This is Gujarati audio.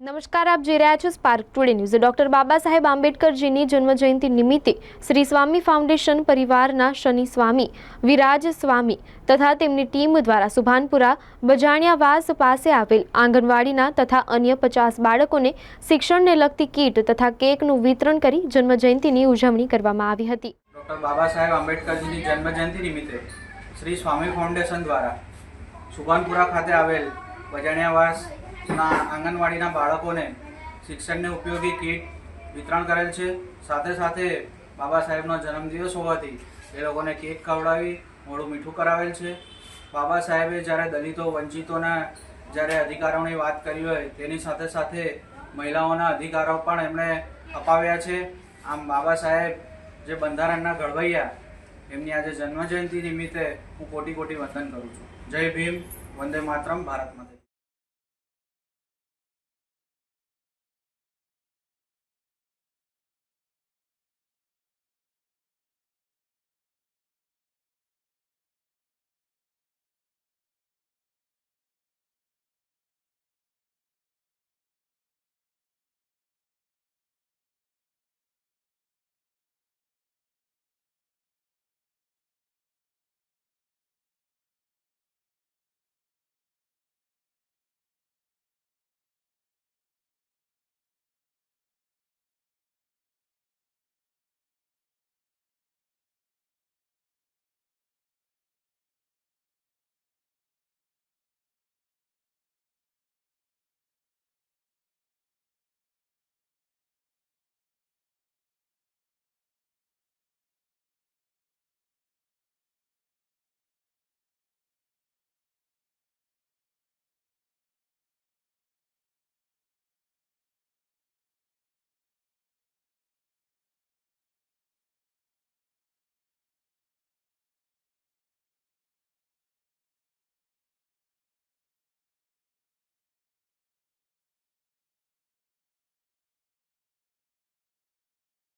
નમસ્કાર, આપ જોઈ રહ્યા છો Spark Today news doctor Baba Saheb આંબેડકરજીની જન્મજયંતિ નિમિત્તે શ્રી સ્વામી ફાઉન્ડેશન પરિવારના શનિ સ્વામી, વિરાજ સ્વામી તથા તેમની ટીમ દ્વારા સુભાનપુરા બજાણિયાવાસ પાસે આવેલ આંગણવાડીના તથા અન્ય પચાસ બાળકોને શિક્ષણને લગતી કીટ તથા કેકનું વિતરણ કરી જન્મજયંતિની ઉજવણી કરવામાં આવી હતી. ડોક્ટર બાબા સાહેબ આંબેડકરજીની જન્મજયંતિ નિમિત્તે શ્રી સ્વામી ફાઉન્ડેશન દ્વારા સુભાનપુરા ખાતે આવેલ બજાણિયાવાસના આંગણવાડીના બાળકોને શિક્ષણને ઉપયોગી કીટ વિતરણ કરેલ છે. સાથે સાથે બાબા સાહેબનો જન્મદિવસ હોવાથી એ લોકોને કેક ખવડાવી મોડું મીઠું કરાવેલ છે. બાબા સાહેબે જ્યારે દલિતો, વંચિતોના જ્યારે અધિકારોની વાત કરી હોય, તેની સાથે સાથે મહિલાઓના અધિકારો પણ એમણે અપાવ્યા છે. આમ બાબા સાહેબ જે બંધારણના ઘડવૈયા, એમની આજે જન્મજયંતિ નિમિત્તે હું કોટી કોટી વંદન કરું છું. જય ભીમ, વંદે માતરમ, ભારત માતા